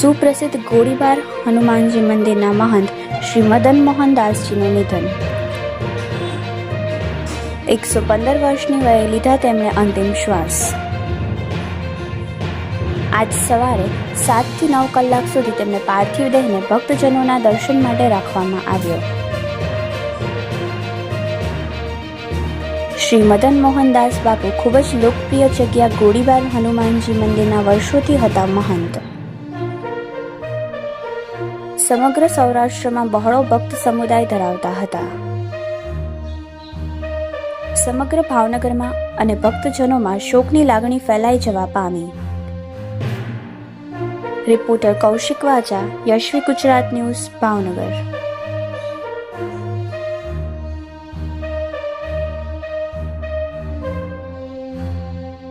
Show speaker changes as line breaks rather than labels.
સુપ્રસિદ્ધ ગોળીબાર હનુમાનજી મંદિરના મહંત શ્રી મદન મોહન દાસજીનું નિધન. એકસો પંદર વર્ષની વયે લીધા તેમણે અંતિમ શ્વાસ. આજ સવારે સાતથી નવ કલાક સુધી તેમને પાર્થિવ દેહને ભક્તજનોના દર્શન માટે રાખવામાં આવ્યો. શ્રી મદન મોહનદાસ બાપુ ખૂબ જ લોકપ્રિય જગ્યા ગોળીબાર હનુમાનજી મંદિરના વર્ષોથી હતા મહંત. સમગ્ર સૌરાષ્ટ્રમાં બહોળો ભક્ત સમુદાય ધરાવતા હતા. સમગ્ર ભાવનગરમાં અને ભક્તજનોમાં શોકની લાગણી ફેલાઈ જવા પામી. Reporter Kaushik Vaja, Yashvi Gujarat news, Bhavnagar.